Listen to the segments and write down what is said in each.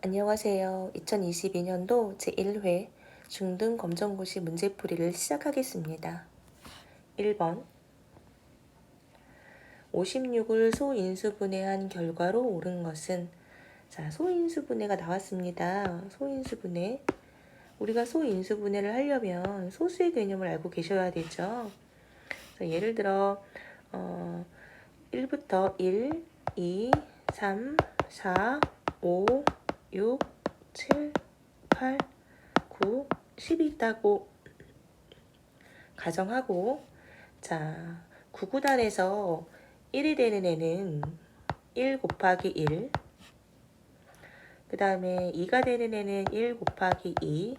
안녕하세요. 2022년도 제1회 중등 검정고시 문제풀이를 시작하겠습니다. 1번 56을 소인수분해한 결과로 옳은 것은 자, 소인수분해가 나왔습니다. 소인수분해. 우리가 소인수분해를 하려면 소수의 개념을 알고 계셔야 되죠. 예를 들어 어, 1부터 1, 2, 3, 4, 5, 6, 7, 8, 9, 10이 있다고 가정하고 자, 구구단에서 1이 되는 애는 1 곱하기 1, 그 다음에 2가 되는 애는 1 곱하기 2,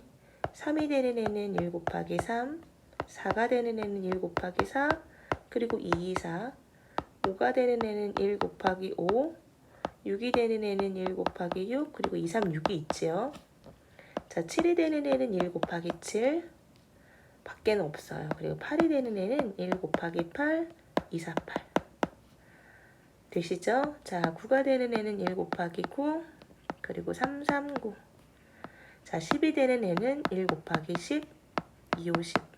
3이 되는 애는 1 곱하기 3, 4가 되는 애는 1 곱하기 4, 그리고 2, 2, 4, 5가 되는 애는 1 곱하기 5, 6이 되는 애는 1 곱하기 6 그리고 2, 3, 6이 있지요. 자, 7이 되는 애는 1 곱하기 7 밖에는 없어요. 그리고 8이 되는 애는 1 곱하기 8 2, 4, 8 되시죠? 자, 9가 되는 애는 1 곱하기 9 그리고 3, 3, 9 자, 10이 되는 애는 1 곱하기 10 2, 5, 10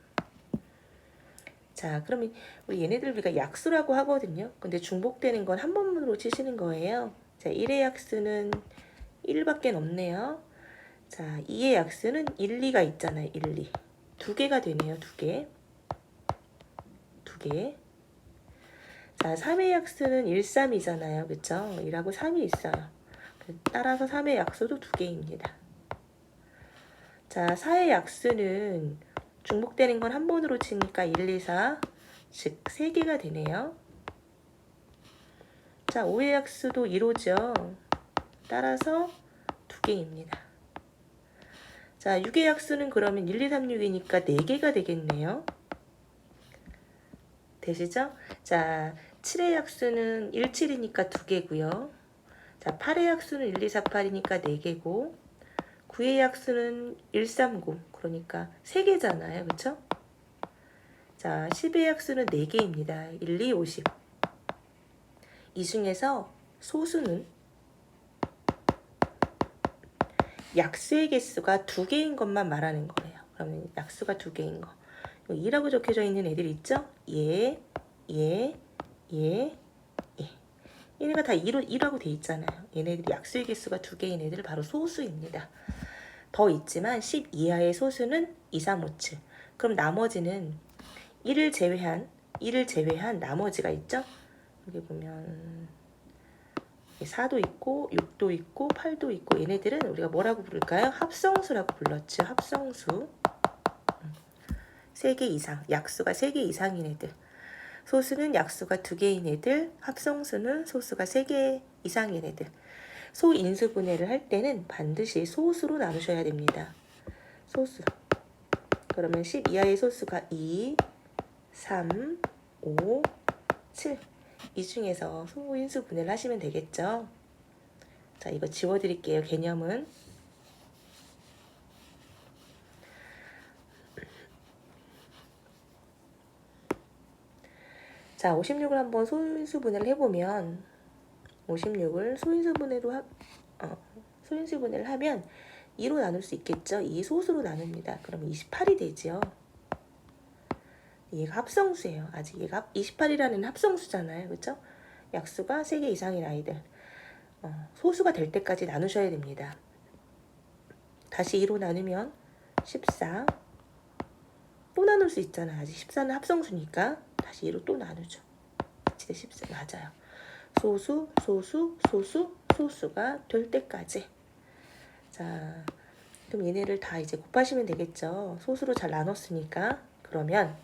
자, 그러면 얘네들 우리가 약수라고 하거든요. 근데 중복되는 건 한 번문으로 치시는 거예요. 자, 1의 약수는 1밖에 없네요. 자, 2의 약수는 1, 2가 있잖아요. 1, 2. 두 개가 되네요. 두 개. 두 개. 자, 3의 약수는 1, 3이잖아요. 그쵸? 1하고 3이 있어요. 따라서 3의 약수도 두 개입니다. 자, 4의 약수는 중복되는 건 한 번으로 치니까 1, 2, 4, 즉 3개가 되네요. 자, 5의 약수도 1호죠. 따라서 2개입니다. 자, 6의 약수는 그러면 1, 2, 3, 6이니까 4개가 되겠네요. 되시죠? 자, 7의 약수는 1, 7이니까 2개고요. 자, 8의 약수는 1, 2, 4, 8이니까 4개고 9의 약수는 1, 3, 9 그러니까 3개잖아요. 그쵸? 자, 10의 약수는 4개입니다. 1, 2, 50. 이 중에서 소수는 약수의 개수가 2개인 것만 말하는 거예요. 그러면 약수가 2개인 거. 2라고 적혀져 있는 애들 있죠? 얘, 얘, 얘, 얘. 얘네가 다 2로, 2라고 돼 있잖아요. 얘네들이 약수의 개수가 2개인 애들 바로 소수입니다. 더 있지만 10 이하의 소수는 2, 3, 5, 7. 그럼 나머지는 1을 제외한 1을 제외한 나머지가 있죠? 여기 보면 4도 있고 6도 있고 8도 있고 얘네들은 우리가 뭐라고 부를까요? 합성수라고 불렀죠. 합성수. 3개 이상, 약수가 3개 이상인 애들. 소수는 약수가 2개인 애들, 합성수는 소수가 3개 이상인 애들. 소인수 분해를 할 때는 반드시 소수로 나누셔야 됩니다. 소수. 그러면 10 이하의 소수가 2, 3, 5, 7. 이 중에서 소인수 분해를 하시면 되겠죠. 자, 이거 지워드릴게요. 개념은. 자, 56을 한번 소인수 분해를 해보면 56을 소인수 분해로 하, 어, 소인수 분해를 하면 2로 나눌 수 있겠죠. 2 소수로 나눕니다. 그러면 28이 되죠. 얘가 합성수예요. 아직 얘가 28이라는 합성수잖아요. 그렇죠? 약수가 3개 이상인 아이들. 어, 소수가 될 때까지 나누셔야 됩니다. 다시 2로 나누면 14. 또 나눌 수 있잖아요. 아직 14는 합성수니까 다시 2로 또 나누죠. 돼 14. 맞아요. 소수, 소수, 소수, 소수가 될 때까지. 자, 그럼 얘네를 다 이제 곱하시면 되겠죠. 소수로 잘 나눴으니까. 그러면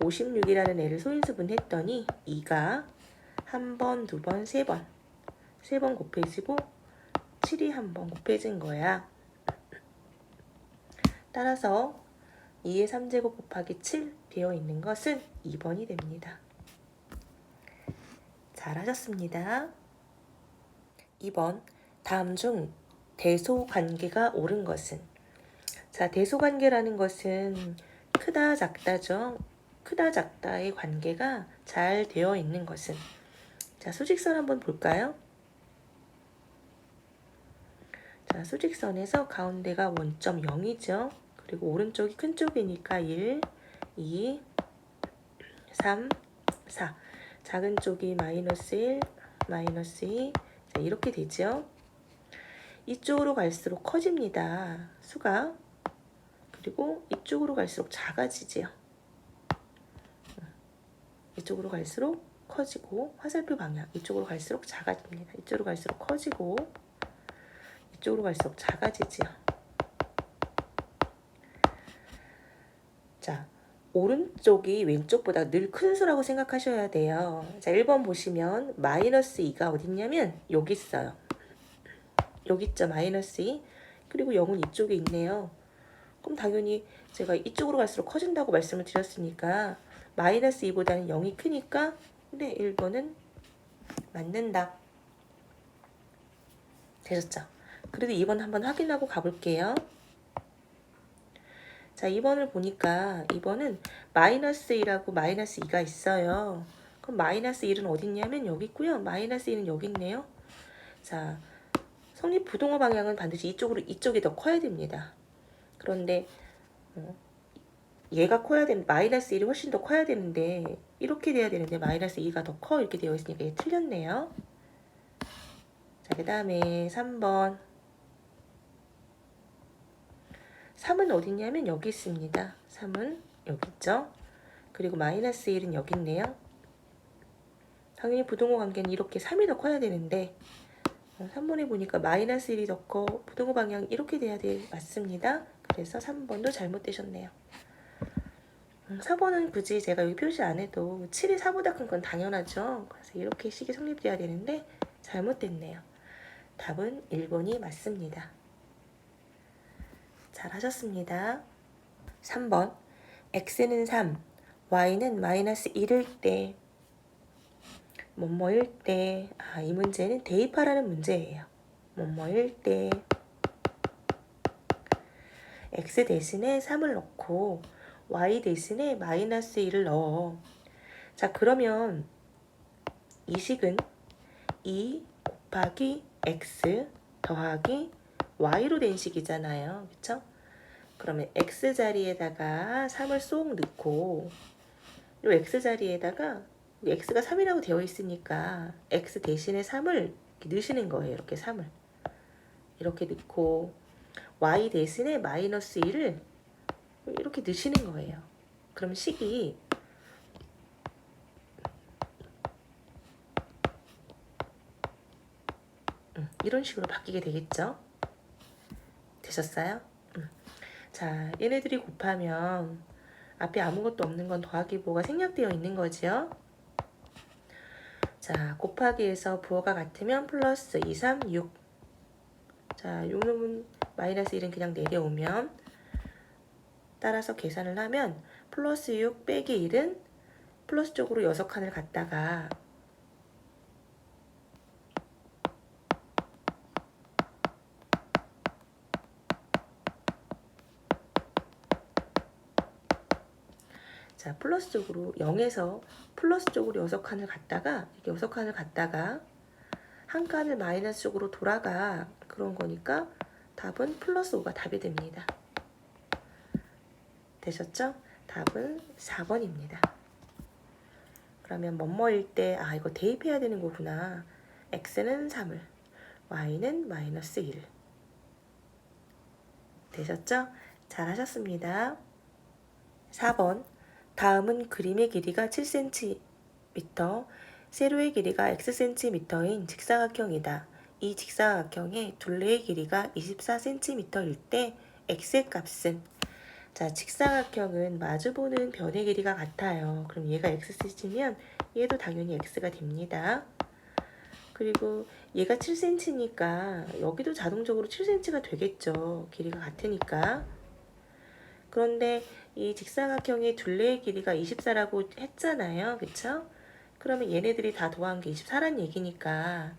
56이라는 애를 소인수분 했더니 2가 한 번, 두 번, 세 번, 세 번 곱해지고 7이 한 번 곱해진 거야. 따라서 2의 3제곱 곱하기 7 되어 있는 것은 2번이 됩니다. 잘하셨습니다. 2번 다음 중 대소 관계가 옳은 것은 자 대소 관계라는 것은 크다 작다죠. 크다 작다의 관계가 잘 되어 있는 것은 자 수직선 한번 볼까요? 자, 수직선에서 가운데가 원점 0이죠. 그리고 오른쪽이 큰 쪽이니까 1, 2, 3, 4. 작은 쪽이 마이너스 1, 마이너스 2. 자, 이렇게 되죠. 이쪽으로 갈수록 커집니다. 수가. 그리고 이쪽으로 갈수록 작아지지요. 이쪽으로 갈수록 커지고 화살표 방향 이쪽으로 갈수록 작아집니다. 이쪽으로 갈수록 커지고 이쪽으로 갈수록 작아지지요. 자, 오른쪽이 왼쪽보다 늘 큰 수라고 생각하셔야 돼요. 자, 1번 보시면 마이너스 2가 어딨냐면 여기 있어요. 여기 있죠, 마이너스 2. 그리고 0은 이쪽에 있네요. 그럼 당연히 제가 이쪽으로 갈수록 커진다고 말씀을 드렸으니까 마이너스 2보다는 0이 크니까 네, 1번은 맞는다. 되셨죠? 그래도 2번 한번 확인하고 가볼게요. 자, 2번을 보니까 2번은 마이너스 1하고 마이너스 2가 있어요. 그럼 마이너스 1은 어디 있냐면 여기 있고요. 마이너스 2는 여기 있네요. 자, 성립 부동호 방향은 반드시 이쪽으로 이쪽이 더 커야 됩니다. 그런데 어, 얘가 커야 되는 마이너스 1이 훨씬 더 커야 되는데 이렇게 돼야 되는데 마이너스 2가 더 커 이렇게 되어 있으니까 얘 틀렸네요. 자, 그 다음에 3번 3은 어디 있냐면 여기 있습니다. 3은 여기 있죠. 그리고 마이너스 1은 여기 있네요. 당연히 부동호 관계는 이렇게 3이 더 커야 되는데 3번에 보니까 마이너스 1이 더 커, 부동호 방향 이렇게 돼야 돼 맞습니다. 그래서 3번도 잘못되셨네요. 4번은 음, 굳이 제가 여기 표시 안 해도 7이 4보다 큰 건 당연하죠. 그래서 이렇게 식이 성립돼야 되는데 잘못됐네요. 답은 1번이 맞습니다. 잘 하셨습니다. 3번 x는 3, y는 마이너스 1일 때 뭐뭐일 때, 아, 이 문제는 대입하라는 문제예요. 뭐뭐일 때, x 대신에 3을 넣고, y 대신에 마이너스 1을 넣어. 자, 그러면 이 식은 2 곱하기 x 더하기 y로 된 식이잖아요. 그쵸? 그러면 x 자리에다가 3을 쏙 넣고, 이 x 자리에다가 x가 3이라고 되어 있으니까 x 대신에 3을 넣으시는 거예요. 이렇게 3을. 이렇게 넣고 y 대신에 마이너스 1을 이렇게 넣으시는 거예요. 그럼 식이 음, 이런 식으로 바뀌게 되겠죠? 되셨어요? 음. 자, 얘네들이 곱하면 앞에 아무것도 없는 건 더하기 부호가 생략되어 있는 거지요? 자, 곱하기에서 부호가 같으면 플러스 2, 3, 6. 자, 요 놈은 마이너스 1은 그냥 내려오면 따라서 계산을 하면 플러스 6 빼기 1은 플러스 쪽으로 6칸을 갖다가 자, 플러스 쪽으로 0에서 플러스 쪽으로 6칸을 갔다가 이렇게 6칸을 갔다가 한 칸을 마이너스 쪽으로 돌아가 그런 거니까 답은 플러스 5가 답이 됩니다. 되셨죠? 답은 4번입니다. 그러면 뭐뭐일 때 아 이거 대입해야 되는 거구나. x는 3을 y는 마이너스 1 되셨죠? 잘하셨습니다. 4번 다음은 그림의 길이가 7cm, 세로의 길이가 xcm인 직사각형이다. 이 직사각형의 둘레의 길이가 24cm일 때 x의 값은 자 직사각형은 마주보는 변의 길이가 같아요. 그럼 얘가 xcm면 얘도 당연히 x가 됩니다. 그리고 얘가 7cm니까 여기도 자동적으로 7cm가 되겠죠. 길이가 같으니까. 그런데 이 직사각형의 둘레의 길이가 24라고 했잖아요. 그쵸? 그러면 얘네들이 다 더한 게 24란 얘기니까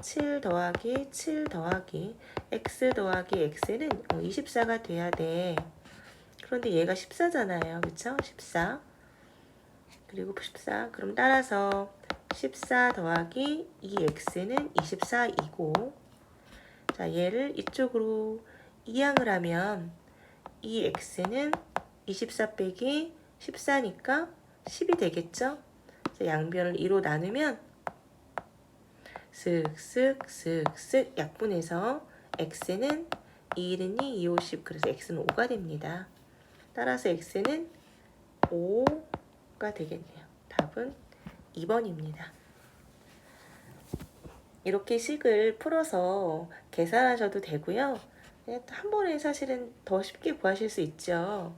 7 더하기 7 더하기 x 더하기 x는 24가 돼야 돼. 그런데 얘가 14잖아요. 그쵸? 14. 그리고 14. 그럼 따라서 14 더하기 2x는 24이고 자, 얘를 이쪽으로 이항을 하면 이 x는 24 빼기 14니까 10이 되겠죠? 자, 양변을 2로 나누면 쓱쓱 약분해서 x는 2, 1은 2, 2, 5, 10 그래서 x는 5가 됩니다. 따라서 x는 5가 되겠네요. 답은 2번입니다. 이렇게 식을 풀어서 계산하셔도 되고요. 그냥 한 번에 사실은 더 쉽게 구하실 수 있죠.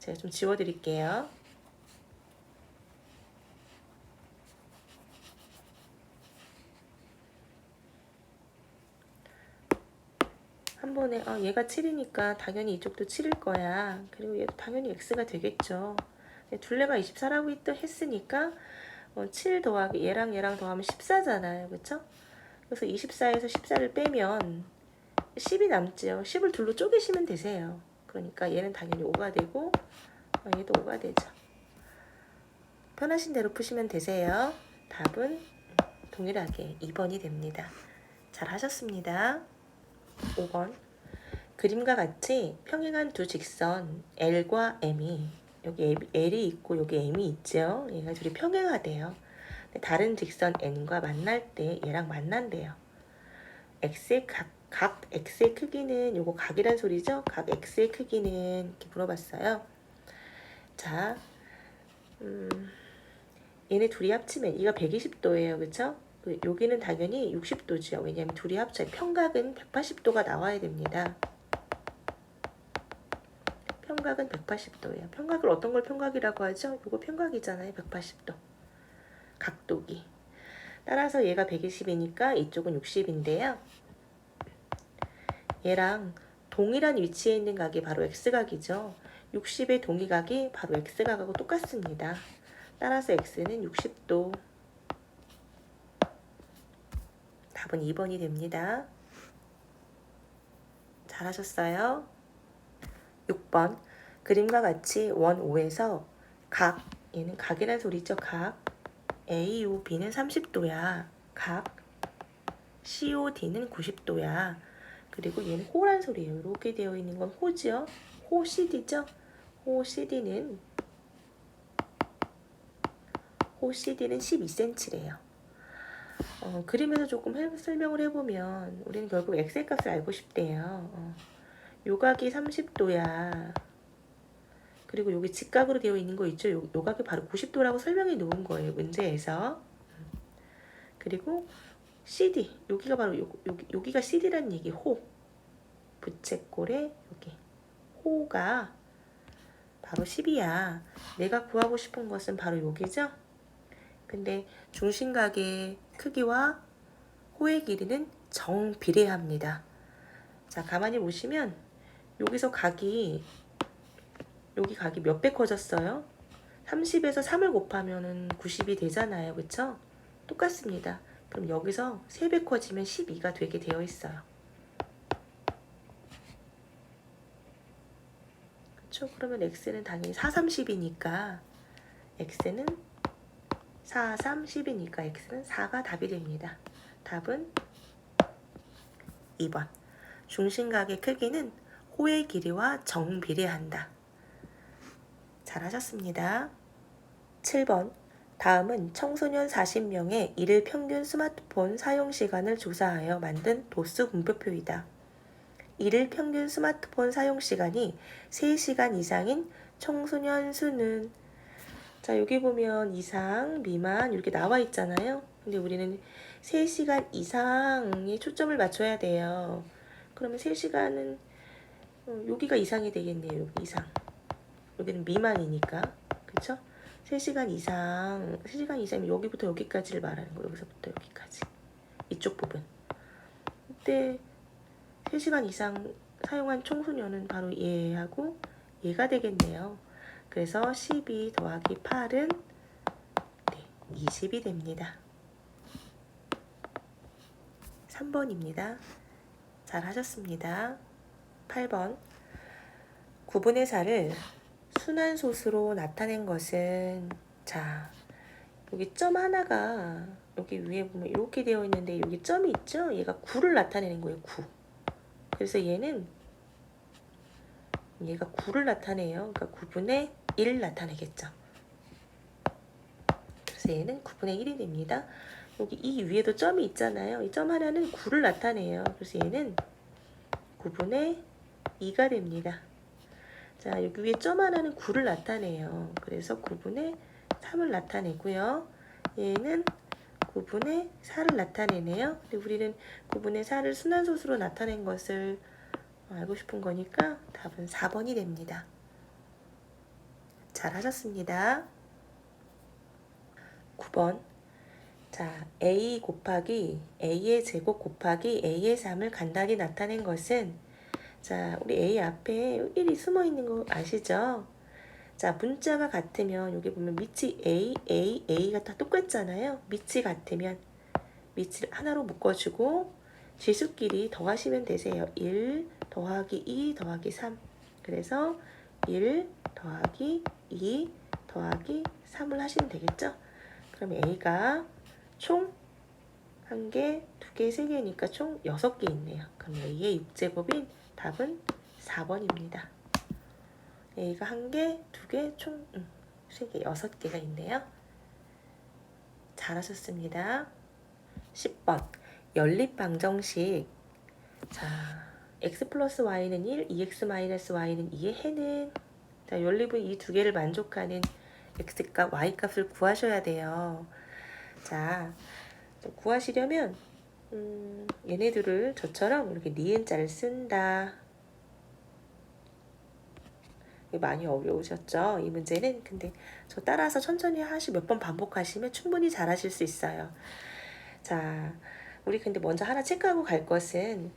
제가 좀 지워드릴게요. 한 번에 아, 얘가 7이니까 당연히 이쪽도 7일 거야. 그리고 얘도 당연히 x가 되겠죠. 둘레가 24라고 했- 했으니까 어, 7 더하기 얘랑 얘랑 더하면 14잖아요. 그쵸? 그래서 24에서 14를 빼면 10이 남지요. 10을 둘로 쪼개시면 되세요. 그러니까 얘는 당연히 5가 되고 어, 얘도 5가 되죠. 편하신 대로 푸시면 되세요. 답은 동일하게 2번이 됩니다. 잘 하셨습니다. 5번 그림과 같이 평행한 두 직선 L과 M이 여기 L이 있고 여기 M이 있죠. 얘가 둘이 평행하대요. 다른 직선 N과 만날 때 얘랑 만난대요. X의 각, 각 X의 크기는 요거 각이란 소리죠. 각 X의 크기는 이렇게 물어봤어요. 자, 음, 얘네 둘이 합치면 얘가 120도예요. 그쵸? 그 여기는 당연히 60도죠. 왜냐하면 둘이 합쳐 평각은 180도가 나와야 됩니다. 평각은 180도예요. 평각을 어떤 걸 평각이라고 하죠? 이거 평각이잖아요. 180도. 각도기. 따라서 얘가 120이니까 이쪽은 60인데요. 얘랑 동일한 위치에 있는 각이 바로 x각이죠. 60의 동의각이 바로 x각하고 똑같습니다. 따라서 x는 60도. 답은 2번이 됩니다. 잘하셨어요. 6번 그림과 같이 원 5에서 각 얘는 각이란 소리죠. 각 AOB는 30도야. 각 COD는 90도야. 그리고 얘는 호란 소리예요. 이렇게 되어 있는 건 호죠. 호 CD죠. 호 CD는 호 CD는 12cm래요. 어, 그림에서 조금 해- 설명을 해보면 우리는 결국 엑셀 값을 알고 싶대요. 어, 요각이 30도야. 그리고 여기 직각으로 되어 있는 거 있죠? 요, 요각이 바로 90도라고 설명해 놓은 거예요. 문제에서. 그리고 CD 여기가 바로 요, 여기, 여기가 CD라는 얘기 호 부채꼴에 여기 호가 바로 10이야. 내가 구하고 싶은 것은 바로 여기죠? 근데 중심각의 크기와 호의 길이는 정비례합니다. 자, 가만히 보시면 여기서 각이 여기 각이 몇 배 커졌어요? 30에서 3을 곱하면은 90이 되잖아요. 그쵸? 똑같습니다. 그럼 여기서 3배 커지면 12가 되게 되어 있어요. 그쵸? 그러면 x는 당연히 4, 30이니까 x는 4, 3, 10이니까 x는 4가 답이 됩니다. 답은 2번. 중심각의 크기는 호의 길이와 정비례한다. 잘하셨습니다. 7번. 다음은 청소년 40명의 일일 평균 스마트폰 사용 시간을 조사하여 만든 도수 분표표이다. 일일 평균 스마트폰 사용 시간이 3시간 이상인 청소년 수는 자, 여기 보면 이상, 미만 이렇게 나와 있잖아요. 근데 우리는 3시간 이상에 초점을 맞춰야 돼요. 그러면 3시간은 어, 여기가 이상이 되겠네요. 여기 이상. 여기는 미만이니까. 그쵸? 3시간 이상, 3시간 이상이면 여기부터 여기까지를 말하는 거예요. 여기서부터 여기까지. 이쪽 부분. 그때 3시간 이상 사용한 청소년은 바로 얘하고 얘가 되겠네요. 그래서 12 더하기 8은 네, 20이 됩니다. 3번입니다. 잘 하셨습니다. 8번. 9분의 4를 순환소수로 나타낸 것은 자 여기 점 하나가 여기 위에 보면 이렇게 되어 있는데 여기 점이 있죠? 얘가 9를 나타내는 거예요. 9. 그래서 얘는 얘가 9를 나타내요. 그러니까 9분의 1 나타내겠죠. 그래서 얘는 9분의 1이 됩니다. 여기 이 위에도 점이 있잖아요. 이 점 하나는 9를 나타내요. 그래서 얘는 9분의 2가 됩니다. 자, 여기 위에 점 하나는 9를 나타내요. 그래서 9분의 3을 나타내고요. 얘는 9분의 4를 나타내네요. 근데 우리는 9분의 4를 순환소수로 나타낸 것을 알고 싶은 거니까 답은 4번이 됩니다. 잘 하셨습니다. 9번. 자, a 곱하기 a의 제곱 곱하기 a의 3을 간단히 나타낸 것은 자, 우리 a 앞에 1이 숨어 있는 거 아시죠? 자, 문자가 같으면 여기 보면 밑이 a, a, a가 다 똑같잖아요. 밑이 같으면 밑을 하나로 묶어 주고 지수끼리 더하시면 되세요. 1 더하기 2 더하기 3. 그래서 1 더하기 2 더하기 3을 하시면 되겠죠? 그럼 a가 총한 개, 두 개, 세 개니까 총 여섯 개 있네요. 그럼 a의 6제곱인 답은 4번입니다. A가 한 개, 두 개, 총 음, 세 개, 여섯 개가 있네요. 잘하셨습니다. 10번 연립 방정식 자 x 플러스 y는 1, 2x 마이너스 y는 2의 해는 자 연립은 이 두 개를 만족하는 x값, y값을 구하셔야 돼요. 자 구하시려면 음, 얘네들을 저처럼 이렇게 니은자를 쓴다. 많이 어려우셨죠? 이 문제는 근데 저 따라서 천천히 하시 몇 번 반복하시면 충분히 잘하실 수 있어요. 자, 우리 근데 먼저 하나 체크하고 갈 것은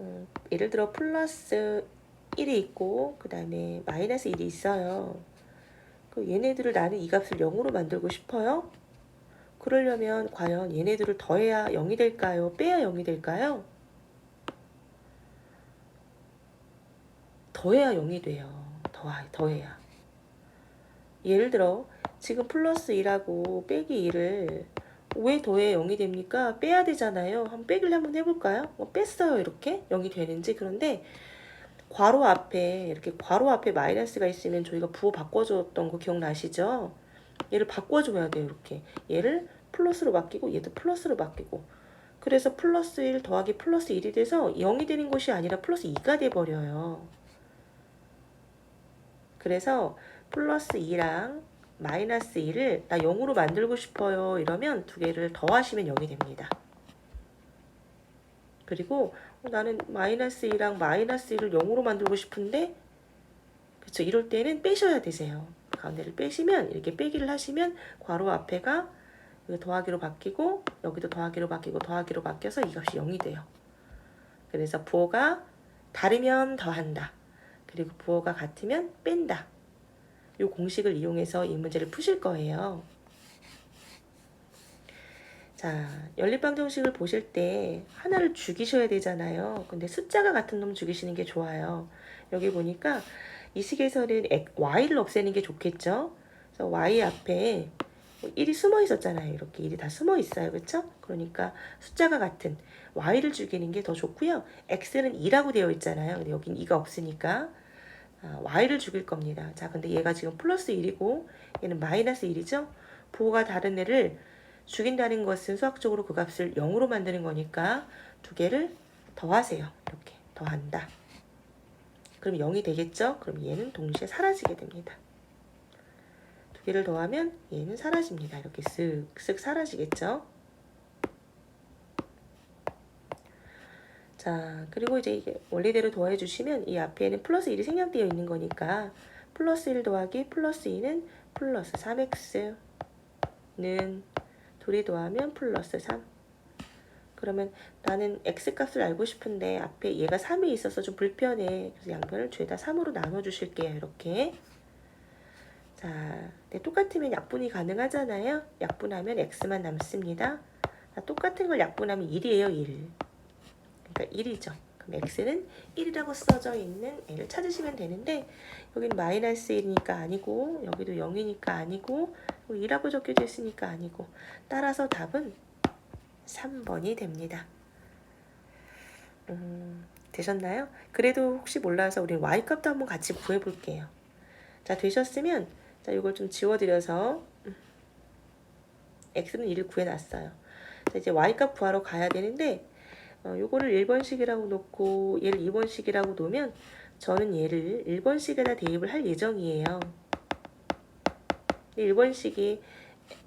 음, 예를 들어 플러스 1이 있고 그 다음에 마이너스 1이 있어요. 그 얘네들을 나는 이 값을 0으로 만들고 싶어요. 그러려면 과연 얘네들을 더해야 0이 될까요? 빼야 0이 될까요? 더해야 0이 돼요. 더, 더해야. 예를 들어 지금 플러스 2라고 빼기 2를 왜 더해 0이 됩니까? 빼야 되잖아요. 한번 빼기를 한번 해볼까요? 뭐 뺐어요 이렇게 0이 되는지 그런데 괄호 앞에 이렇게 괄호 앞에 마이너스가 있으면 저희가 부호 바꿔줬던 거 기억나시죠? 얘를 바꿔줘야 돼요 이렇게 얘를 플러스로 바뀌고 얘도 플러스로 바뀌고 그래서 플러스 1 더하기 플러스 1이 돼서 0이 되는 것이 아니라 플러스 2가 돼버려요. 그래서 플러스 2랑 마이너스 2를 나 0으로 만들고 싶어요. 이러면 두 개를 더하시면 0이 됩니다. 그리고 어, 나는 마이너스 2랑 마이너스 1을 0으로 만들고 싶은데 그렇죠. 이럴 때는 빼셔야 되세요. 가운데를 빼시면 이렇게 빼기를 하시면 괄호 앞에가 더하기로 바뀌고 여기도 더하기로 바뀌고 더하기로 바뀌어서 이 값이 0이 돼요. 그래서 부호가 다르면 더한다. 그리고 부호가 같으면 뺀다. 이 공식을 이용해서 이 문제를 푸실 거예요. 자, 연립방정식을 보실 때 하나를 죽이셔야 되잖아요. 근데 숫자가 같은 놈 죽이시는 게 좋아요. 여기 보니까 이 식에서는 y를 없애는 게 좋겠죠. 그래서 y 앞에 1이 숨어 있었잖아요. 이렇게 1이 다 숨어 있어요. 그렇죠? 그러니까 숫자가 같은 y를 죽이는 게 더 좋고요. x는 2라고 되어 있잖아요. 근데 여긴 2가 없으니까 아, y를 죽일 겁니다. 자, 근데 얘가 지금 플러스 1이고 얘는 마이너스 1이죠? 부호가 다른 애를 죽인다는 것은 수학적으로 그 값을 0으로 만드는 거니까 두 개를 더하세요. 이렇게 더한다. 그럼 0이 되겠죠? 그럼 얘는 동시에 사라지게 됩니다. 두 개를 더하면 얘는 사라집니다. 이렇게 쓱쓱 사라지겠죠? 자, 그리고 이제 이게 원리대로 더해 주시면 이 앞에는 플러스 1이 생략되어 있는 거니까 플러스 1 더하기 플러스 2는 플러스 3x는 둘이 더하면 플러스 3 그러면 나는 x값을 알고 싶은데 앞에 얘가 3이 있어서 좀 불편해. 그래서 양변을 죄다 3으로 나눠 주실게요 이렇게. 자, 네, 똑같으면 약분이 가능하잖아요. 약분하면 x만 남습니다. 자, 똑같은 걸 약분하면 1이에요 1 그러니까 1이죠. 그럼 x는 1이라고 써져 있는 애를 찾으시면 되는데 여기는 마이너스 1이니까 아니고 여기도 0이니까 아니고 2라고 적혀져 있으니까 아니고 따라서 답은 3번이 됩니다. 음, 되셨나요? 그래도 혹시 몰라서 우리 y값도 한번 같이 구해 볼게요. 자, 되셨으면 자, 이걸 좀 지워 드려서 x는 1을 구해 놨어요. 자, 이제 y값 구하러 가야 되는데 어, 요거를 1번식이라고 놓고 얘를 2번식이라고 놓으면 저는 얘를 1번식에다 대입을 할 예정이에요. 1번식이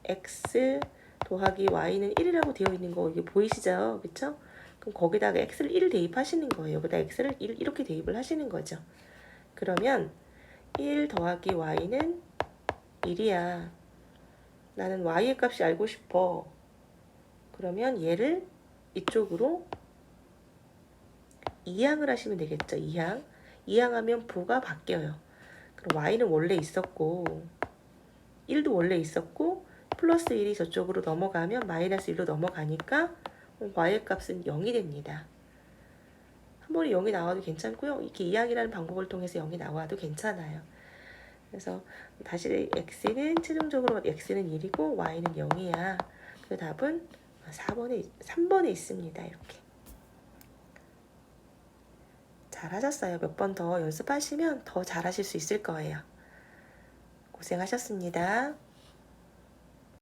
x 더하기 y는 1이라고 되어 있는 거 이게 보이시죠? 그쵸? 그럼 거기다가 x를 1을 대입하시는 거예요. 여기다 x를 1 이렇게 대입을 하시는 거죠. 그러면 1 더하기 y는 1이야. 나는 y의 값이 알고 싶어. 그러면 얘를 이쪽으로 이항을 하시면 되겠죠. 이항. 이항하면 부가 바뀌어요. 그럼 y는 원래 있었고 1도 원래 있었고 플러스 1이 저쪽으로 넘어가면 마이너스 1로 넘어가니까 y의 값은 0이 됩니다. 한 번에 0이 나와도 괜찮고요. 이렇게 이항이라는 방법을 통해서 0이 나와도 괜찮아요. 그래서 다시 x는 최종적으로 x는 1이고 y는 0이야. 그 답은 4번에 3번에 있습니다. 이렇게. 잘하셨어요. 몇 번 더 연습하시면 더 잘하실 수 있을 거예요. 고생하셨습니다.